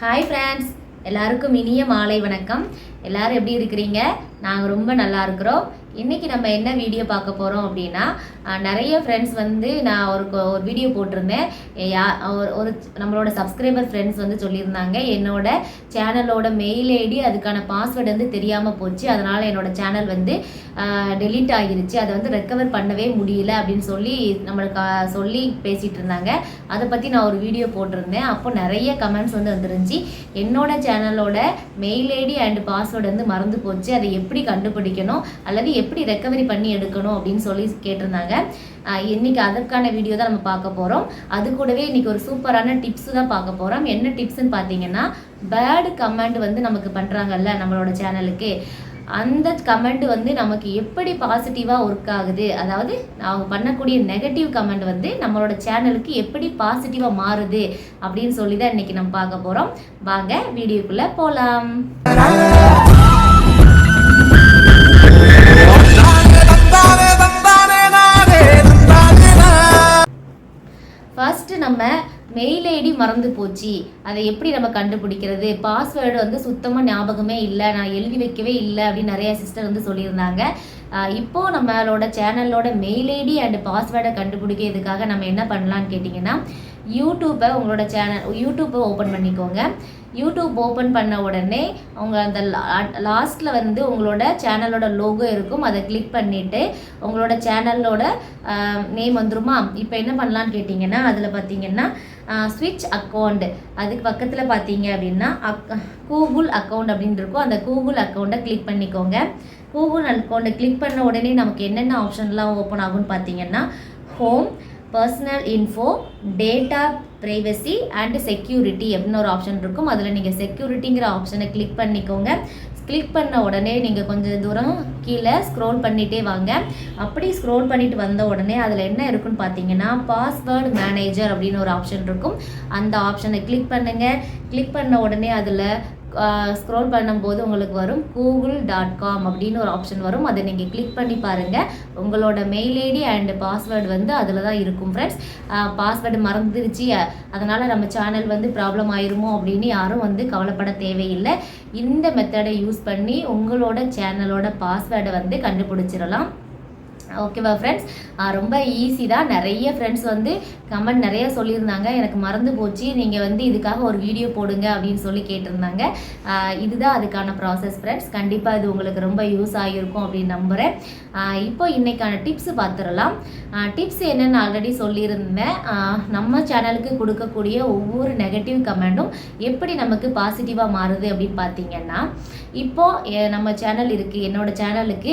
Hi friends எல்லாருக்கும் இனிய மாலை வணக்கம். எல்லாரும் எப்படி இருக்கிறீங்க? நாங்கள் ரொம்ப நல்லா இருக்கிறோம். இன்னைக்கு நம்ம என்ன வீடியோ பார்க்க போகிறோம் அப்படின்னா நிறைய ஃப்ரெண்ட்ஸ் வந்து நான் ஒரு ஒரு வீடியோ போட்டிருந்தேன். யா ஒரு ஒரு நம்மளோட சப்ஸ்கிரைபர் ஃப்ரெண்ட்ஸ் வந்து சொல்லியிருந்தாங்க என்னோட சேனலோட மெயில் ஐடி அதுக்கான பாஸ்வேர்டு வந்து தெரியாமல் போச்சு. அதனால் என்னோட சேனல் வந்து டெலீட் ஆகிருச்சு. அதை வந்து ரெக்கவர் பண்ணவே முடியல அப்படின்னு சொல்லி நம்மளுக்கு சொல்லி பேசிகிட்டு இருந்தாங்க அதை பற்றி நான் ஒரு வீடியோ போட்டிருந்தேன். அப்போ நிறைய கமெண்ட்ஸ் வந்து வந்துருந்துச்சு. என்னோட சேனலோட மெயில் ஐடி அண்ட் பாஸ்வேர்டு வந்து மறந்து போச்சு. அதை எப்படி கண்டுபிடிக்கணும் அல்லது எப்படி ரெக்கவரி பண்ணி எடுக்கணும் அப்படின்னு சொல்லி கேட்டிருந்தாங்க. இன்னைக்கு அதற்கான வீடியோ தான் நம்ம பார்க்க போகிறோம் அது கூடவே இன்னைக்கு ஒரு சூப்பரான டிப்ஸ் தான் பார்க்க போகிறோம் என்ன டிப்ஸ்ன்னு பார்த்தீங்கன்னா பேடு கமெண்ட் வந்து நமக்கு பண்ணுறாங்கல்ல நம்மளோட சேனலுக்கு அந்த கமெண்ட் வந்து நமக்கு எப்படி பாசிட்டிவாக ஒர்க் ஆகுது? அதாவது அவங்க பண்ணக்கூடிய நெகட்டிவ் கமெண்ட் வந்து நம்மளோட சேனலுக்கு எப்படி பாசிட்டிவாக மாறுது? அப்படின்னு சொல்லி தான் இன்னைக்கு நம்ம பார்க்க போகிறோம் வாங்க வீடியோக்குள்ளே போகலாம் நம்ம மெயில் ஐடி மறந்து போச்சு. அதை எப்படி நம்ம கண்டுபிடிக்கிறது? பாஸ்வேர்டு வந்து சுத்தமாக ஞாபகமே இல்லை. நான் எழுதி வைக்கவே இல்லை அப்படின்னு நிறைய சிஸ்டர் வந்து சொல்லியிருந்தாங்க. இப்போது இப்போ நம்மளோட சேனலோட மெயில் ஐடி அண்ட் பாஸ்வேர்டை கண்டுபிடிக்கிறதுக்காக நம்ம என்ன பண்ணலான்னு கேட்டிங்கன்னா யூடியூப்பை உங்களோட சேனல் யூடியூப்பை ஓப்பன் பண்ணிக்கோங்க. யூடியூப் ஓப்பன் பண்ண உடனே அவங்க அந்த லாஸ்ட்டில் வந்து உங்களோட சேனலோட லோகோ இருக்கும். அதை கிளிக் பண்ணிவிட்டு உங்களோட சேனலோட நேம் வந்துருமா? இப்போ என்ன பண்ணலான்னு கேட்டிங்கன்னா அதில் பார்த்தீங்கன்னா ஸ்விட்ச் அக்கௌண்ட் அதுக்கு பக்கத்தில் பார்த்தீங்க அப்படின்னா அக் கூகுள் அக்கௌண்ட் அப்படின்னு இருக்கும். அந்த கூகுள் அக்கௌண்ட்டை கிளிக் பண்ணிக்கோங்க. கூகுள் அக்கௌண்ட்டை கிளிக் பண்ண உடனே நமக்கு என்னென்ன ஆப்ஷன்லாம் ஓப்பன் ஆகும்னு பார்த்தீங்கன்னா home personal info data privacy and security அப்படின்னு ஒரு ஆப்ஷன் இருக்கும். அதில் நீங்கள் செக்யூரிட்டிங்கிற ஆப்ஷனை கிளிக் பண்ணிக்கோங்க. கிளிக் பண்ண உடனே நீங்கள் கொஞ்சம் தூரம் கீழே ஸ்க்ரோல் பண்ணிகிட்டே வாங்க. அப்படி ஸ்க்ரோல் பண்ணிட்டு வந்த உடனே அதில் என்ன இருக்குன்னு பார்த்தீங்கன்னா பாஸ்வேர்டு மேனேஜர் அப்படின்னு ஒரு ஆப்ஷன் இருக்கும். அந்த ஆப்ஷனை கிளிக் பண்ணுங்கள் கிளிக் பண்ண உடனே அதில் ஸ்க்ரோல் பண்ணும்போது உங்களுக்கு வரும் கூகுள் டாட் காம் அப்படின்னு ஒரு ஆப்ஷன் வரும். அதை நீங்கள் கிளிக் பண்ணி பாருங்கள் உங்களோட மெயில் ஐடி அண்ட் பாஸ்வேர்டு வந்து அதில் தான் இருக்கும் ஃப்ரெண்ட்ஸ் பாஸ்வேர்டு மறந்துருச்சு. அதனால் நம்ம சேனல் வந்து ப்ராப்ளம் ஆயிருமோ அப்படின்னு யாரும் வந்து கவலைப்பட தேவையில்லை. இந்த மெத்தடை யூஸ் பண்ணி உங்களோட சேனலோட பாஸ்வேர்டை வந்து கண்டுபிடிச்சிடலாம். ஓகேவா ஃப்ரெண்ட்ஸ் ரொம்ப ஈஸி தான். நிறைய ஃப்ரெண்ட்ஸ் வந்து கமெண்ட் நிறைய சொல்லியிருந்தாங்க. எனக்கு மறந்து போச்சு. நீங்கள் வந்து இதுக்காக ஒரு வீடியோ போடுங்க அப்படின்னு சொல்லி கேட்டிருந்தாங்க. இதுதான் அதுக்கான ப்ராசஸ் ஃப்ரெண்ட்ஸ் கண்டிப்பாக இது உங்களுக்கு ரொம்ப யூஸ் ஆகியிருக்கும் அப்படின்னு நம்புகிறேன் இப்போ இன்றைக்கான டிப்ஸ் பார்த்துடலாம். டிப்ஸ் என்னென்னு ஆல்ரெடி சொல்லியிருந்தேன். நம்ம சேனலுக்கு கொடுக்கக்கூடிய ஒவ்வொரு நெகட்டிவ் கமெண்ட்டும் எப்படி நமக்கு பாசிட்டிவாக மாறுது அப்படின்னு பார்த்தீங்கன்னா இப்போ நம்ம சேனல் இருக்குது என்னோடய சேனலுக்கு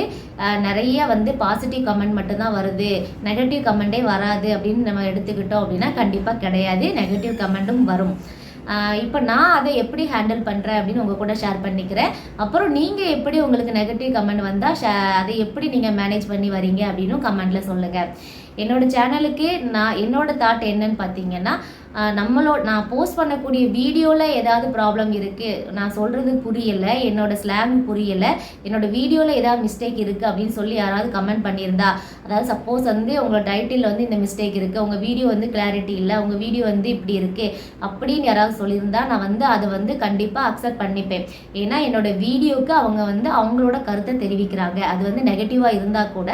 நிறைய வந்து பாசிட்டிவ் கமெண்ட் மட்டும்தான் வருது. நெகட்டிவ் கமெண்டே வராது அப்படின்னு நம்ம எடுத்துக்கிட்டோம் அப்படின்னா கண்டிப்பாக கிடையாது. நெகட்டிவ் கமெண்ட்டும் வரும். இப்போ நான் அதை எப்படி ஹேண்டில் பண்ணுறேன் அப்படின்னு உங்கள் கூட ஷேர் பண்ணிக்கிறேன். அப்புறம் நீங்கள் எப்படி உங்களுக்கு நெகட்டிவ் கமெண்ட் வந்தால் ஷே அதை எப்படி நீங்கள் மேனேஜ் பண்ணி வரீங்க அப்படின்னு கமெண்ட்டில் சொல்லுங்கள் என்னோடய சேனலுக்கு நான் என்னோடய தாட் என்னன்னு பார்த்தீங்கன்னா நம்மளோட நான் போஸ்ட் பண்ணக்கூடிய வீடியோவில் ஏதாவது ப்ராப்ளம் இருக்குது நான் சொல்கிறது புரியலை என்னோடய ஸ்லாங் புரியலை என்னோட வீடியோவில் ஏதாவது மிஸ்டேக் இருக்குது அப்படின்னு சொல்லி யாராவது கமெண்ட் பண்ணியிருந்தா அதாவது சப்போஸ் வந்து உங்களோட டைட்டில் வந்து இந்த மிஸ்டேக் இருக்குது உங்கள் வீடியோ வந்து கிளாரிட்டி இல்லை உங்கள் வீடியோ வந்து இப்படி இருக்குது அப்படின்னு யாராவது சொல்லியிருந்தா நான் வந்து அதை வந்து கண்டிப்பாக அக்செப்ட் பண்ணிப்பேன். ஏன்னா என்னோடய வீடியோவுக்கு அவங்க வந்து அவங்களோட கருத்தை தெரிவிக்கிறாங்க. அது வந்து நெகட்டிவாக இருந்தால் கூட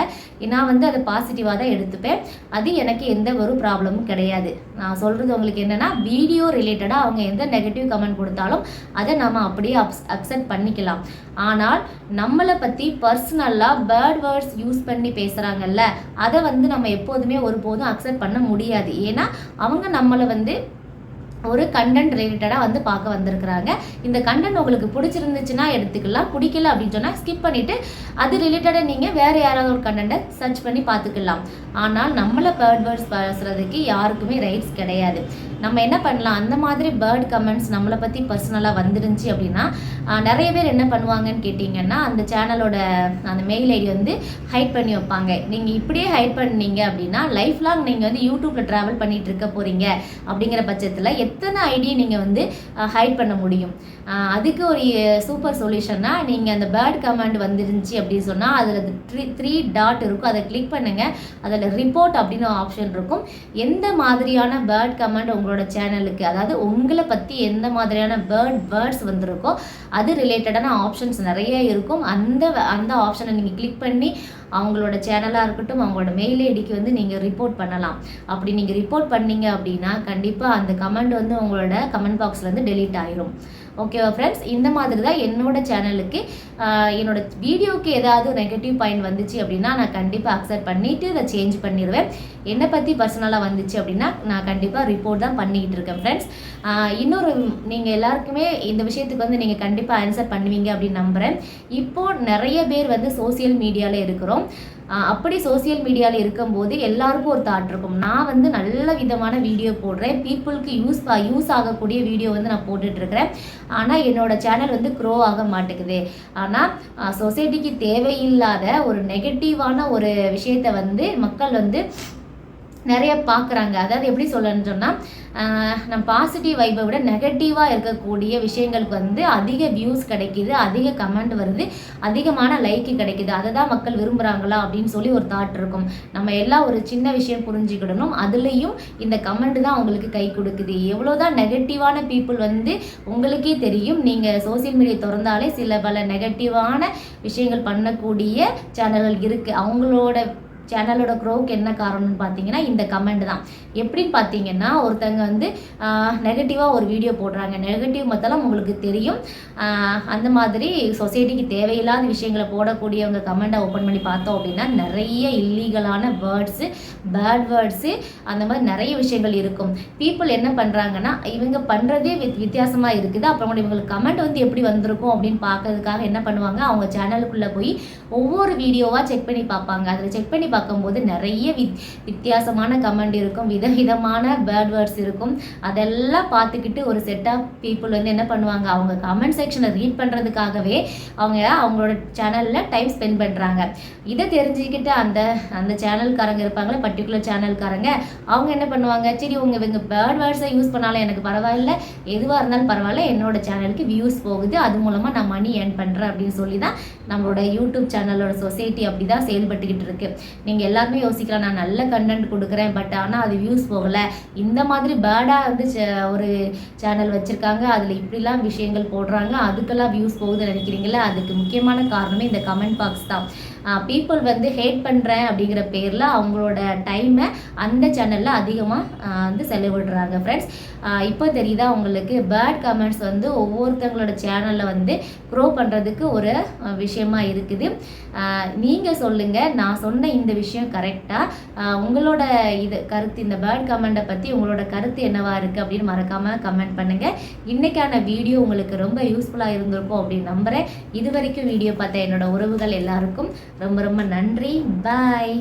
நான் வந்து அதை பாசிட்டிவாக தான் எடுத்துப்பேன். அது எனக்கு எந்த ஒரு ப்ராப்ளமும் கிடையாது. நான் சொல்கிறது உங்களுக்கு என்னென்னா வீடியோ ரிலேட்டடாக அவங்க எந்த நெகட்டிவ் கமெண்ட் கொடுத்தாலும் அதை நம்ம அப்படியே அக்செப்ட் பண்ணிக்கலாம். ஆனால் நம்மளை பற்றி பர்சனலாக பேர்ட் வேர்ட்ஸ் யூஸ் பண்ணி பேசுகிறாங்கல்ல அதை வந்து நம்ம எப்போதுமே ஒருபோதும் அக்செப்ட் பண்ண முடியாது. ஏன்னா அவங்க நம்மளை வந்து ஒரு கண்டென்ட் ரிலேட்டடாக வந்து பார்க்க வந்திருக்கிறாங்க. இந்த கண்டென்ட் உங்களுக்கு பிடிச்சிருந்துச்சுன்னா எடுத்துக்கலாம். பிடிக்கல அப்படின்னு சொன்னால் ஸ்கிப் பண்ணிவிட்டு அது ரிலேட்டடாக நீங்கள் வேறு யாராவது ஒரு கண்டென்ட்டை சர்ச் பண்ணி பார்த்துக்கலாம். ஆனால் நம்மளை பேர்ட் வேர்ட்ஸ் பேசுகிறதுக்கு யாருக்குமே ரைட்ஸ் கிடையாது. நம்ம என்ன பண்ணலாம்? அந்த மாதிரி பேர்ட் கமெண்ட்ஸ் நம்மளை பற்றி பர்சனலாக வந்துருந்துச்சு அப்படின்னா நிறைய பேர் என்ன பண்ணுவாங்கன்னு கேட்டிங்கன்னா அந்த சேனலோட அந்த மெயில் ஐடி வந்து ஹைட் பண்ணி வைப்பாங்க. நீங்கள் இப்படியே ஹைட் பண்ணீங்க அப்படின்னா லைஃப் லாங் நீங்கள் வந்து யூடியூப்பில் ட்ராவல் பண்ணிகிட்டு இருக்க போகிறீங்க அப்படிங்கிற பட்சத்தில் எத்தனை ஐடியை நீங்கள் வந்து ஹைட் பண்ண முடியும்? அதுக்கு ஒரு சூப்பர் சொல்யூஷன்னா நீங்கள் அந்த பேர்ட் கமெண்ட் வந்துருந்துச்சு அப்படின்னு சொன்னால் அதில் த்ரீ த்ரீ டாட் இருக்கும். அதை கிளிக் பண்ணுங்கள் அதில் ரிப்போர்ட் அப்படின்னு ஆப்ஷன் இருக்கும். எந்த மாதிரியான பேர்ட் கமெண்ட் உங்களோட உங்களோட சேனலுக்கு அதாவது உங்களை பற்றி எந்த மாதிரியான பேர்ட் வேர்ட்ஸ் வந்திருக்கோ அது ரிலேட்டடான ஆப்ஷன்ஸ் நிறைய இருக்கும். அந்த அந்த ஆப்ஷனை நீங்கள் கிளிக் பண்ணி அவங்களோட சேனலாக இருக்கட்டும் அவங்களோட மெயில் ஐடிக்கு வந்து நீங்கள் ரிப்போர்ட் பண்ணலாம். அப்படி நீங்கள் ரிப்போர்ட் பண்ணீங்க அப்படின்னா கண்டிப்பாக அந்த கமெண்ட் வந்து உங்களோட கமெண்ட் பாக்ஸ்லேருந்து டெலீட் ஆயிரும். ஓகேவா ஃப்ரெண்ட்ஸ் இந்த மாதிரி தான் என்னோட சேனலுக்கு என்னோட வீடியோக்கு ஏதாவது நெகட்டிவ் பாயிண்ட் வந்துச்சு அப்படின்னா நான் கண்டிப்பாக அக்செப்ட் பண்ணிவிட்டு அதை சேஞ்ச் பண்ணிடுவேன். என்னை பற்றி பர்சனலாக வந்துச்சு அப்படின்னா நான் கண்டிப்பாக ரிப்போர்ட் தான் பண்ணிக்கிட்டு இருக்கேன் ஃப்ரெண்ட்ஸ் இன்னொரு நீங்கள் எல்லாருக்குமே இந்த விஷயத்துக்கு வந்து நீங்கள் கண்டிப்பாக ஆன்சர் பண்ணுவீங்க அப்படின்னு நம்புகிறேன் இப்போது நிறைய பேர் வந்து சோசியல் மீடியாவில் இருக்கிறோம். அப்படி சோசியல் மீடியாவில் இருக்கும்போது எல்லாருக்கும் ஒரு தாட் இருக்கும். நான் வந்து நல்ல விதமான வீடியோ போடுறேன். பீப்புளுக்கு யூஸ் யூஸ் ஆகக்கூடிய வீடியோ வந்து நான் போட்டுட்ருக்கிறேன் ஆனால் என்னோட சேனல் வந்து க்ரோ ஆக மாட்டேங்குது. ஆனால் சொசைட்டிக்கு தேவையில்லாத ஒரு நெகட்டிவான ஒரு விஷயத்தை வந்து மக்கள் வந்து நிறைய பார்க்குறாங்க. அதாவது எப்படி சொல்லணும்னு சொன்னால் நம்ம பாசிட்டிவ் வைப்பை விட நெகட்டிவாக இருக்கக்கூடிய விஷயங்களுக்கு வந்து அதிக வியூஸ் கிடைக்கிது அதிக கமெண்ட் வருது அதிகமான லைக்கு கிடைக்கிது. அதை தான் மக்கள் விரும்புகிறாங்களா அப்படின்னு சொல்லி ஒரு தாட் இருக்கும். நம்ம எல்லாம் ஒரு சின்ன விஷயம் புரிஞ்சுக்கிடணும். அதுலேயும் இந்த கமெண்ட் தான் அவங்களுக்கு கை கொடுக்குது. எவ்வளோதான் நெகட்டிவான பீப்புள் வந்து உங்களுக்கே தெரியும். நீங்கள் சோசியல் மீடியா திறந்தாலே சில பல நெகட்டிவான விஷயங்கள் பண்ணக்கூடிய சேனல்கள் இருக்குது அவங்களோட சேனலோட க்ரோவுக்கு என்ன காரணம்னு பார்த்தீங்கன்னா இந்த கமெண்ட் தான். எப்படின்னு பார்த்தீங்கன்னா ஒருத்தங்க வந்து நெகட்டிவாக ஒரு வீடியோ போடுறாங்க. நெகட்டிவ் மத்தெல்லாம் உங்களுக்கு தெரியும். அந்த மாதிரி சொசைட்டிக்கு தேவையில்லாத விஷயங்களை போடக்கூடியவங்க கமெண்ட்டை ஓப்பன் பண்ணி பார்த்தோம் அப்படின்னா நிறைய இல்லீகலான வேர்ட்ஸு பேட் வேர்ட்ஸு அந்த மாதிரி நிறைய விஷயங்கள் இருக்கும். பீப்புள் என்ன பண்ணுறாங்கன்னா இவங்க பண்ணுறதே வித் வித்தியாசமாக இருக்குது. அப்புறம் இவங்களுக்கு கமெண்ட் வந்து எப்படி வந்திருக்கும் அப்படின்னு பார்க்கறதுக்காக என்ன பண்ணுவாங்க? அவங்க சேனலுக்குள்ளே போய் ஒவ்வொரு வீடியோவாக செக் பண்ணி பார்ப்பாங்க. அதில் செக் பண்ணி பார்க்கும்போது நிறைய வித் வித்தியாசமான கமெண்ட் இருக்கும் விதவிதமான பேர்ட் வேர்ட்ஸ் இருக்கும். அதெல்லாம் பார்த்துக்கிட்டு ஒரு செட் ஆஃப் பீப்புள் வந்து என்ன பண்ணுவாங்க? அவங்க கமெண்ட் செக்ஷனை ரீட் பண்ணுறதுக்காகவே அவங்க அவங்களோட சேனலில் டைம் ஸ்பெண்ட் பண்ணுறாங்க இதை தெரிஞ்சுக்கிட்டு அந்த அந்த சேனல்காரங்க இருப்பாங்களே பர்டிகுலர் சேனல்காரங்க அவங்க என்ன பண்ணுவாங்க? சரி உங்க இவங்க பேர்ட் வேர்ட்ஸை யூஸ் பண்ணாலும் எனக்கு பரவாயில்ல. எதுவாக இருந்தாலும் பரவாயில்ல. என்னோட சேனலுக்கு வியூஸ் போகுது. அது மூலமாக நான் மணி ஏர்ன் பண்ணுறேன் அப்படின்னு சொல்லி தான் நம்மளோட யூடியூப் சேனலோட சொசைட்டி அப்படி தான் செயல்பட்டுக்கிட்டு இருக்கு. நீங்கள் எல்லாருமே யோசிக்கலாம் நான் நல்ல கண்டென்ட் கொடுக்குறேன் பட் ஆனால் அது வியூஸ் போகலை. இந்த மாதிரி பேடாக வந்து ஒரு சேனல் வச்சுருக்காங்க அதில் இப்படிலாம் விஷயங்கள் போடுறாங்க அதுக்கெல்லாம் வியூஸ் போகுதுன்னு நினைக்கிறீங்களா? அதுக்கு முக்கியமான காரணமே இந்த கமெண்ட் பாக்ஸ் தான். பீப்புள் வந்து ஹேட் பண்ணுறேன் அப்படிங்கிற பேரில் அவங்களோட டைமை அந்த சேனலில் அதிகமாக வந்து செலவிடுறாங்க ஃப்ரெண்ட்ஸ் இப்போ தெரியுதா உங்களுக்கு? பேட் கமெண்ட்ஸ் வந்து ஒவ்வொருத்தங்களோட சேனலில் வந்து க்ரோ பண்ணுறதுக்கு ஒரு விஷயமா இருக்குது. நீங்கள் சொல்லுங்கள் நான் சொன்ன இந்த விஷயம் கரெக்டாக உங்களோட இது கருத்து இந்த பேட் கமெண்ட்டை பற்றி உங்களோட கருத்து என்னவா இருக்குது அப்படின்னு மறக்காமல் கமெண்ட் பண்ணுங்கள் இன்றைக்கான வீடியோ உங்களுக்கு ரொம்ப யூஸ்ஃபுல்லாக இருந்திருக்கும் அப்படின்னு நம்புகிறேன் இது வரைக்கும் வீடியோ பார்த்த என்னோட உறவுகள் எல்லாருக்கும் ரொம்ப ரொம்ப நன்றி. பாய்